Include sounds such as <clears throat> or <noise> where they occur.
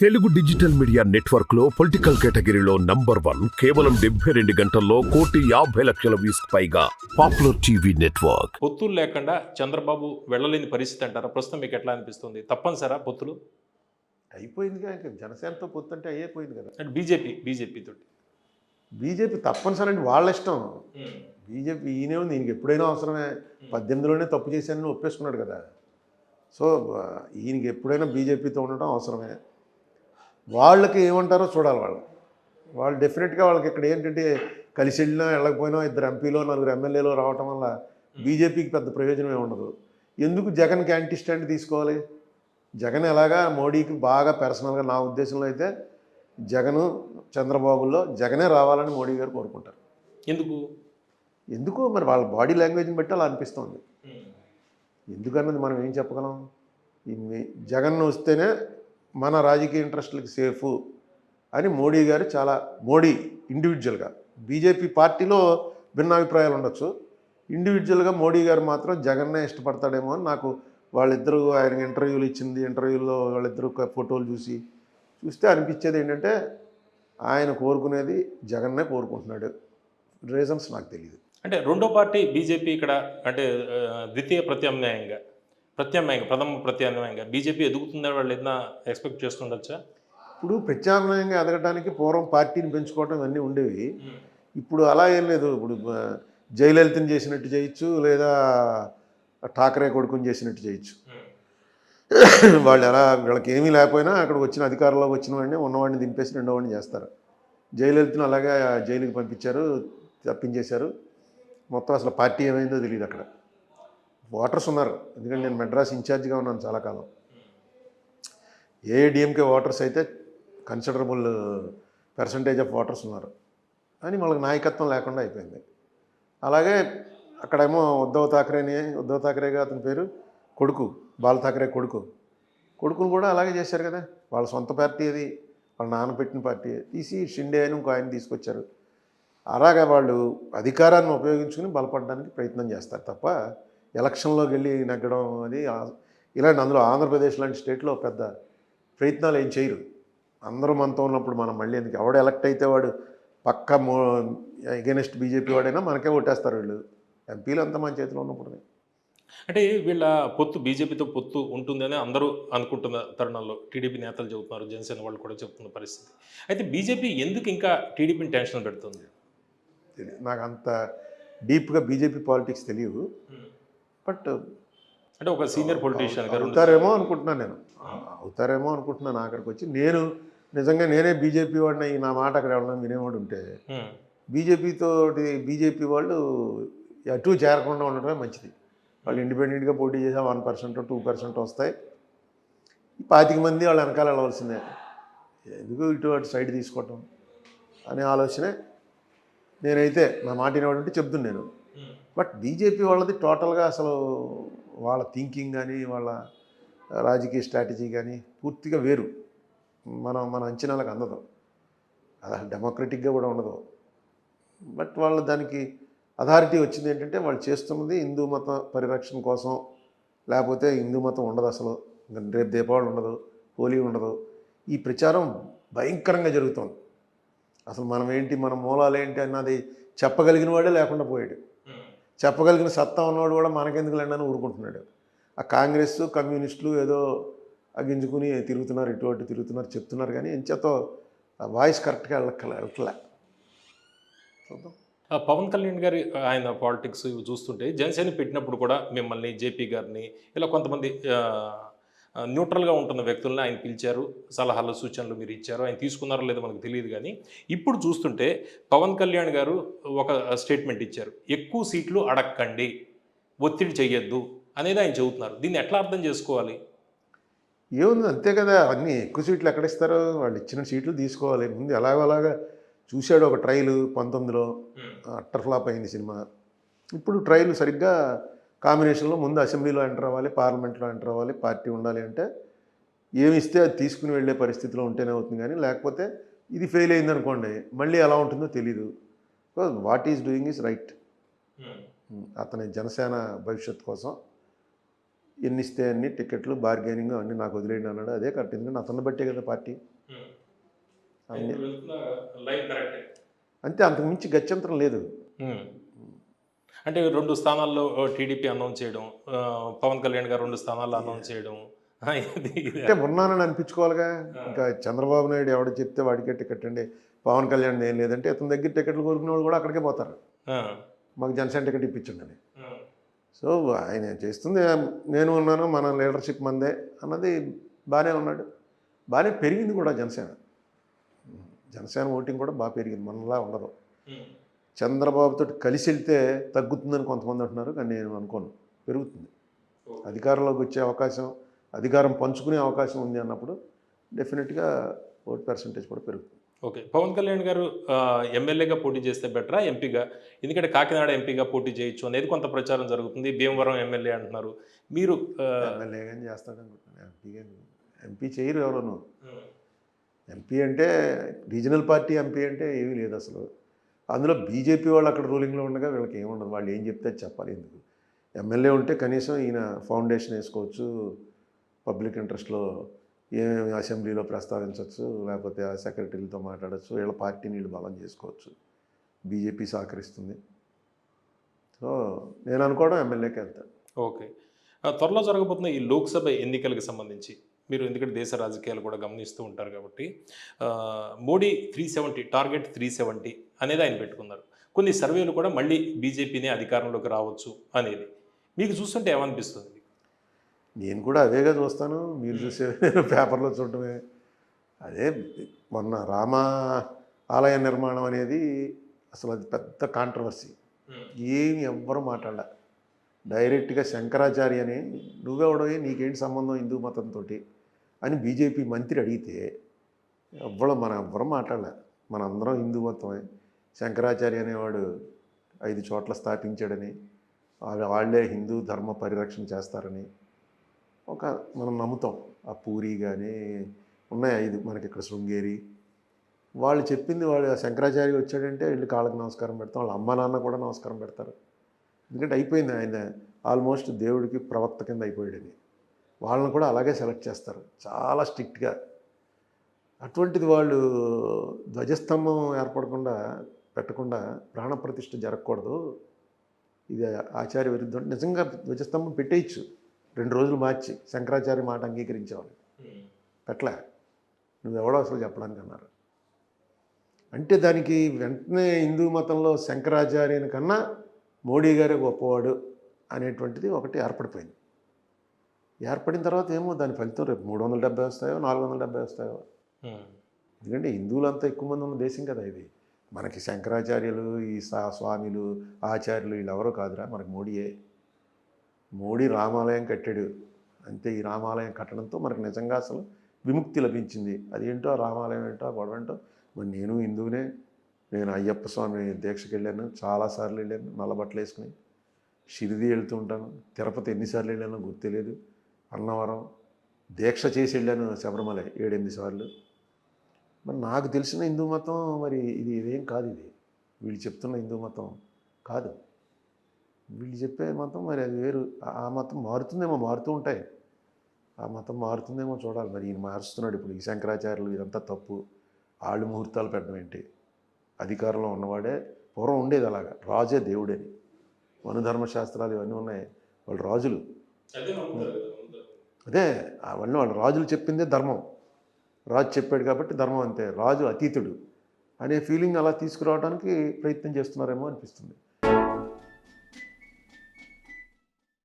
Telugu digital media నెట్వర్క్లో political కేటగిరీలో number one కేవలం డెబ్బై రెండు గంటల్లో కోటి యాభై లక్షల వ్యూస్ పైగా పాపులర్ టీవీ నెట్వర్క్. పొత్తులు లేకుండా చంద్రబాబు వెళ్ళలేని పరిస్థితి అంటారా? ప్రస్తుతం మీకు ఎట్లా అనిపిస్తుంది? తప్పనిసరా పొత్తులు? అయిపోయిందిగా ఇంకా జనసేనతో పొత్తుంటే అయిపోయింది కదా. అంటే బీజేపీ బీజేపీ తోటి. బీజేపీ తప్పనిసరి అంటే వాళ్ళ ఇష్టం. బీజేపీ ఈయనే ఉంది ఈయనకి ఎప్పుడైనా అవసరమే. పద్దెనిమిదిలోనే తప్పు చేశానని ఒప్పేసుకున్నాడు కదా. సో ఈయనకి ఎప్పుడైనా బీజేపీతో ఉండటం అవసరమే. వాళ్ళకి ఏమంటారో చూడాలి వాళ్ళు. వాళ్ళు డెఫినెట్గా వాళ్ళకి ఇక్కడ ఏంటంటే కలిసి వెళ్ళినా వెళ్ళకపోయినా ఇద్దరు ఎంపీలో నలుగురు ఎమ్మెల్యేలో రావటం వల్ల బీజేపీకి పెద్ద ప్రయోజనమే ఉండదు. ఎందుకు జగన్కి యాంటీ స్టాండ్ తీసుకోవాలి? జగన్ ఎలాగా మోడీకి బాగా పర్సనల్గా నా ఉద్దేశంలో అయితే జగను చంద్రబాబులో జగనే రావాలని మోడీ గారు కోరుకుంటారు. ఎందుకు? ఎందుకు? మరి వాళ్ళ బాడీ లాంగ్వేజ్ని బట్టి అలా అనిపిస్తుంది. ఎందుకన్నది మనం ఏం చెప్పగలం? జగన్ వస్తేనే మన రాజకీయ ఇంట్రెస్ట్లకి సేఫ్ అని మోడీ గారు చాలా మోడీ ఇండివిజువల్గా బీజేపీ పార్టీలో భిన్నాభిప్రాయాలు ఉండొచ్చు. ఇండివిజువల్గా మోడీ గారు మాత్రం జగన్నే ఇష్టపడతాడేమో అని నాకు వాళ్ళిద్దరూ ఆయన ఇంటర్వ్యూలు ఇచ్చింది ఇంటర్వ్యూలో వాళ్ళిద్దరు ఫోటోలు చూసి చూస్తే అనిపించేది ఏంటంటే ఆయన కోరుకునేది జగన్నే కోరుకుంటున్నాడు. రీజన్స్ నాకు తెలియదు అంటే రెండో పార్టీ బీజేపీ ఇక్కడ అంటే ద్వితీయ ప్రత్యామ్నాయంగా. ప్రత్యామ్నాయంగా ప్రథమ ప్రత్యామ్నాయంగా బీజేపీ ఎదుగుతుందని వాళ్ళు ఏదైనా ఎక్స్పెక్ట్ చేస్తుండొచ్చా? ఇప్పుడు ప్రత్యామ్నాయంగా ఎదగడానికి పూర్వం పార్టీని పెంచుకోవటం ఇవన్నీ ఉండేవి. ఇప్పుడు అలా ఏం లేదు. ఇప్పుడు జయలలితని చేసినట్టు చేయొచ్చు లేదా ఠాకరే కొడుకుని చేసినట్టు చేయొచ్చు. <clears throat> వాళ్ళు ఎలా వీళ్ళకి ఏమీ లేకపోయినా అక్కడ వచ్చిన అధికారంలోకి వచ్చిన వాడిని ఉన్నవాడిని దింపేసి రెండో వాడిని చేస్తారు. జయలలితను అలాగే జైలుకి పంపించారు తప్పించేశారు. మొత్తం అసలు పార్టీ ఏమైందో తెలియదు అక్కడ. ఓటర్స్ ఉన్నారు. ఎందుకంటే నేను మెడ్రాస్ ఇన్ఛార్జ్గా ఉన్నాను చాలా కాలం. ఏఐడిఎంకే ఓటర్స్ అయితే కన్సిడరబుల్ పర్సంటేజ్ ఆఫ్ ఓటర్స్ ఉన్నారు. అని వాళ్ళకి నాయకత్వం లేకుండా అయిపోయింది. అలాగే అక్కడేమో ఉద్ధవ్ థాకరేని ఉద్ధవ్ థాకరేగా అతని పేరు కొడుకు బాల థాకరే కొడుకు. కొడుకును కూడా అలాగే చేశారు కదా. వాళ్ళ సొంత పార్టీ అది వాళ్ళ నాన్న పెట్టిన పార్టీ తీసి షిండే అని ఇంకో ఆయన తీసుకొచ్చారు. అలాగే వాళ్ళు అధికారాన్ని ఉపయోగించుకుని బలపడడానికి ప్రయత్నం చేస్తారు తప్ప ఎలక్షన్లోకి వెళ్ళి నెగ్గడం అది ఆ- ఇలాంటి అందులో ఆంధ్రప్రదేశ్ లాంటి స్టేట్లో పెద్ద ప్రయత్నాలు ఏం చేయరు. అందరూ మనతో ఉన్నప్పుడు మనం మళ్ళీ ఎందుకు ఎవడు ఎలక్ట్ అయితే వాడు పక్క మో ఎగెనెస్ట్ బీజేపీ వాడైనా మనకే ఓటేస్తారు వీళ్ళు. ఎంపీలు అంతా మన చేతిలో ఉన్నప్పుడు అంటే వీళ్ళ పొత్తు బీజేపీతో పొత్తు ఉంటుందని అందరూ అనుకుంటున్న తరుణంలో టీడీపీ నేతలు చెబుతున్నారు జనసేన వాళ్ళు కూడా చెప్తున్న పరిస్థితి. అయితే బీజేపీ ఎందుకు ఇంకా టీడీపీని టెన్షన్ పెడుతుంది? నాకు అంత డీప్గా బీజేపీ పాలిటిక్స్ తెలియదు. బట్ అంటే ఒక సీనియర్ పొలిటీషియన్ గారు అవుతారేమో అనుకుంటున్నాను నేను. అవుతారేమో అనుకుంటున్నాను అక్కడికి వచ్చి. నేను నిజంగా నేనే బీజేపీ వాడిని నా మాట అక్కడ ఎవరైనా వినేవాడు ఉంటే బీజేపీతో బీజేపీ వాళ్ళు అటు చేరకుండా ఉండడమే మంచిది. వాళ్ళు ఇండిపెండెంట్గా పోటీ చేసే వన్ పర్సెంట్ టూ పర్సెంట్ వస్తాయి. పాతిక మంది వాళ్ళు వెనకాల వెళ్ళవలసిందే. ఎందుకు ఇటు అటు సైడ్ తీసుకోవటం అనే ఆలోచనే నేనైతే నా మాట వినేవాడంటే చెప్తున్నాను నేను. బట్ బీజేపీ వాళ్ళది టోటల్గా అసలు వాళ్ళ థింకింగ్ కానీ వాళ్ళ రాజకీయ స్ట్రాటజీ కానీ పూర్తిగా వేరు. మనం మన అంచనాలకు అందదు. అసలు డెమోక్రటిక్గా కూడా ఉండదు. బట్ వాళ్ళ దానికి అథారిటీ వచ్చింది ఏంటంటే వాళ్ళు చేస్తున్నది హిందూ మత పరిరక్షణ కోసం. లేకపోతే హిందూ మతం ఉండదు అసలు. రేపు దీపావళి ఉండదు హోలీ ఉండదు. ఈ ప్రచారం భయంకరంగా జరుగుతోంది. అసలు మనం ఏంటి మన మూలాలు ఏంటి అన్నది చెప్పగలిగిన వాడే లేకుండా పోయాడు. చెప్పగలిగిన సత్తా ఉన్నవాడు కూడా మనకెందుకు లేండి ఊరుకుంటున్నాడు. ఆ కాంగ్రెస్ కమ్యూనిస్టులు ఏదో అగించుకుని తిరుగుతున్నారు ఇటువంటి తిరుగుతున్నారు చెప్తున్నారు కానీ ఎంచేతో ఆ వాయిస్ కరెక్ట్గా వెళ్ళక్కలే వెళ్ళట్లే చూద్దాం. ఆ పవన్ కళ్యాణ్ గారి ఆయన పాలిటిక్స్ ఇవి చూస్తుంటే జనసేన పెట్టినప్పుడు కూడా మిమ్మల్ని జేపీ గారిని ఇలా కొంతమంది న్యూట్రల్గా ఉంటున్న వ్యక్తుల్ని ఆయన పిలిచారు సలహాలు సూచనలు మీరు ఇచ్చారు ఆయన తీసుకున్నారో లేదో మనకు తెలియదు కానీ ఇప్పుడు చూస్తుంటే పవన్ కళ్యాణ్ గారు ఒక స్టేట్మెంట్ ఇచ్చారు ఎక్కువ సీట్లు అడక్కండి ఒత్తిడి చెయ్యొద్దు అనేది ఆయన చెబుతున్నారు. దీన్ని ఎట్లా అర్థం చేసుకోవాలి? ఏముంది? అంతే కదా అన్నీ ఎక్కువ సీట్లు ఎక్కడ ఇస్తారు? వాళ్ళు ఇచ్చిన సీట్లు తీసుకోవాలి. ముందు ఎలాగో అలాగా చూశాడు ఒక ట్రైల్ పంతొమ్మిదిలో అట్టర్ ఫ్లాప్ అయింది సినిమా. ఇప్పుడు ట్రైల్ సరిగ్గా కాంబినేషన్లో ముందు అసెంబ్లీలో ఎంటర్ అవ్వాలి పార్లమెంట్లో ఎంటర్ అవ్వాలి పార్టీ ఉండాలి అంటే ఏమి ఇస్తే అది తీసుకుని వెళ్ళే పరిస్థితిలో ఉంటేనే అవుతుంది కానీ లేకపోతే ఇది ఫెయిల్ అయింది అనుకోండి మళ్ళీ ఎలా ఉంటుందో తెలీదు. What is doing is right అతని జనసేన భవిష్యత్ కోసం ఎన్ని ఇస్తే అన్ని టికెట్లు బార్గెనింగ్ అన్ని నాకు వదిలేయండి అన్నాడు. అదే కరెక్ట్. ఎందుకంటే అతన్ని బట్టే కదా పార్టీ. కరెక్టే. అంతే అంతకు మించి గత్యంతరం లేదు. అంటే రెండు స్థానాల్లో టీడీపీ అనౌన్స్ చేయడం పవన్ కళ్యాణ్ గారు రెండు స్థానాల్లో అనౌన్స్ చేయడం. అంటే ఉన్నానని అనిపించుకోవాలిగా. ఇంకా చంద్రబాబు నాయుడు ఎవడు చెప్తే వాడికే టికెట్ అండి. పవన్ కళ్యాణ్ ఏం లేదంటే ఇతని దగ్గర టికెట్లు కోరుకునే వాళ్ళు కూడా అక్కడికే పోతారు. మాకు జనసేన టికెట్ ఇప్పించండి. సో ఆయన చేస్తుంది నేను ఉన్నాను మన లీడర్షిప్ మందే అన్నది బాగానే ఉన్నాడు. బాగానే పెరిగింది కూడా జనసేన. జనసేన ఓటింగ్ కూడా బాగా పెరిగింది మనలా ఉండదు. చంద్రబాబుతో కలిసి వెళ్తే తగ్గుతుందని కొంతమంది అంటున్నారు కానీ నేను అనుకోను. పెరుగుతుంది. అధికారంలోకి వచ్చే అవకాశం అధికారం పంచుకునే అవకాశం ఉంది అన్నప్పుడు డెఫినెట్గా ఓట్ పర్సంటేజ్ కూడా పెరుగుతుంది. ఓకే. పవన్ కళ్యాణ్ గారు ఎమ్మెల్యేగా పోటీ చేస్తే బెటరా ఎంపీగా? ఎందుకంటే కాకినాడ ఎంపీగా పోటీ చేయొచ్చు అనేది కొంత ప్రచారం జరుగుతుంది. భీమవరం ఎమ్మెల్యే అంటున్నారు. మీరు ఆ, ఎమ్మెల్యే కానీ చేస్తాడు అనుకుంటున్నాను. ఎంపీ చేయరు ఎవరును. ఎంపీ అంటే రీజనల్ పార్టీ ఎంపీ అంటే ఏమీ లేదు అసలు. అందులో బీజేపీ వాళ్ళు అక్కడ రూలింగ్లో ఉండగా వీళ్ళకి ఏముండదు. వాళ్ళు ఏం చెప్తే చెప్పాలి ఎందుకు? ఎమ్మెల్యే ఉంటే కనీసం ఈయన ఫౌండేషన్ వేసుకోవచ్చు పబ్లిక్ ఇంట్రెస్ట్లో ఏమేమి అసెంబ్లీలో ప్రస్తావించవచ్చు లేకపోతే ఆ సెక్రటరీలతో మాట్లాడచ్చు వీళ్ళ పార్టీని వీళ్ళు బలం చేసుకోవచ్చు. బీజేపీ సహకరిస్తుంది. సో నేను అనుకోవడం ఎమ్మెల్యేకి వెళ్తాను. ఓకే. ఆ, త్వరలో జరగబోతున్న ఈ లోక్సభ ఎన్నికలకు సంబంధించి మీరు ఎందుకంటే దేశ రాజకీయాలు కూడా గమనిస్తూ ఉంటారు కాబట్టి Modi three seventy target three seventy అనేది ఆయన పెట్టుకున్నారు. కొన్ని సర్వేలు కూడా మళ్ళీ బీజేపీనే అధికారంలోకి రావచ్చు అనేది. మీకు చూస్తుంటే ఏమనిపిస్తుంది? నేను కూడా అదేగా చూస్తాను. మీరు చూసే పేపర్లో చూడటమే. అదే మొన్న రామ ఆలయ నిర్మాణం అనేది అసలు అది పెద్ద కాంట్రవర్సీ ఏమి ఎవ్వరు మాట్లాడాల. డైరెక్ట్గా శంకరాచార్య అని నువ్వెవడోయే నీకేంటి సంబంధం హిందూ మతంతో అని బీజేపీ మంత్రి అడిగితే ఎవ్వరు మన ఎవ్వరం మాట్లాడలే. మనందరం హిందూ మతమే శంకరాచార్య అనేవాడు ఐదు చోట్ల స్థాపించాడని వాళ్ళే హిందూ ధర్మ పరిరక్షణ చేస్తారని ఒక మనం నమ్ముతాం. ఆ పూరి కానీ ఉన్నాయి ఐదు మనకి ఇక్కడ శృంగేరి. వాళ్ళు చెప్పింది వాళ్ళు ఆ శంకరాచార్య వచ్చాడంటే వీళ్ళు కాళ్ళకి నమస్కారం పెడతాం వాళ్ళ అమ్మ నాన్న కూడా నమస్కారం పెడతారు. ఎందుకంటే అయిపోయింది ఆయన. ఆల్మోస్ట్ దేవుడికి ప్రవక్త కింద అయిపోయాడని. వాళ్ళని కూడా అలాగే సెలెక్ట్ చేస్తారు. చాలా స్ట్రిక్ట్గా. అటువంటిది వాళ్ళు ధ్వజస్తంభం ఏర్పడకుండా పెట్టకుండా ప్రాణప్రతిష్ఠ జరగకూడదు. ఇది ఆచార్య విరుద్ధం. నిజంగా ధ్వజస్తంభం పెట్టేయచ్చు. రెండు రోజులు మార్చి శంకరాచార్య మాట అంగీకరించేవాళ్ళు. పెట్టలే. నువ్వెవడో అసలు చెప్పడానికి అన్నారు అంటే దానికి వెంటనే హిందూ మతంలో శంకరాచార్యుని కన్నా మోడీ గారే గొప్పవాడు అనేటువంటిది ఒకటి ఏర్పడిపోయింది. ఏర్పడిన తర్వాత ఏమో దాని ఫలితం రేపు మూడు వందల డెబ్బై వస్తాయో. నాలుగు వందల డెబ్బై వస్తాయో ఎందుకంటే హిందువులంతా ఎక్కువ మంది ఉన్న దేశం కదా ఇది. మనకి శంకరాచార్యులు ఈ సా స్వామిలు ఆచార్యులు వీళ్ళెవరో కాదురా మనకి మోడీయే. మోడీ రామాలయం కట్టాడు. అంతే ఈ రామాలయం కట్టడంతో మనకు నిజంగా అసలు విముక్తి లభించింది. అదేంటో రామాలయం ఏంటో ఆ గొడవ ఏంటో మరి నేను హిందువునే నేను అయ్యప్ప స్వామి దీక్షకి వెళ్ళాను చాలాసార్లు వెళ్ళాను నల్లబట్టలు వేసుకుని షిరిడి వెళ్తూ ఉంటాను తిరుపతి ఎన్నిసార్లు వెళ్ళానో గుర్తులేదు. అన్నవరం దీక్ష చేసి వెళ్ళాను శబరిమల ఏడెనిమిది సార్లు. మరి నాకు తెలిసిన హిందూ మతం మరి ఇది ఇదేం కాదు ఇది. వీళ్ళు చెప్తున్న హిందూ మతం కాదు. వీళ్ళు చెప్పే మతం మరి అది వేరు. ఆ- మతం మారుతుందేమో మారుతూ ఉంటాయి. ఆ మతం మారుతుందేమో చూడాలి. మరి ఈయన మారుస్తున్నాడు ఇప్పుడు ఈ శంకరాచార్యులు ఇదంతా తప్పు. ఆళ్ళు ముహూర్తాలు పెట్టడం ఏంటి? అధికారంలో ఉన్నవాడే పూర్వం ఉండేది అలాగా. రాజే దేవుడని. మనుధర్మశాస్త్రాలు ఇవన్నీ ఉన్నాయి. వాళ్ళు రాజులు. అదే అవన్నీ వాళ్ళు రాజులు చెప్పిందే ధర్మం. రాజు చెప్పాడు కాబట్టి ధర్మం అంతే రాజు అతీతుడు అనే ఫీలింగ్ అలా తీసుకురావడానికి ప్రయత్నం చేస్తున్నారేమో అనిపిస్తుంది.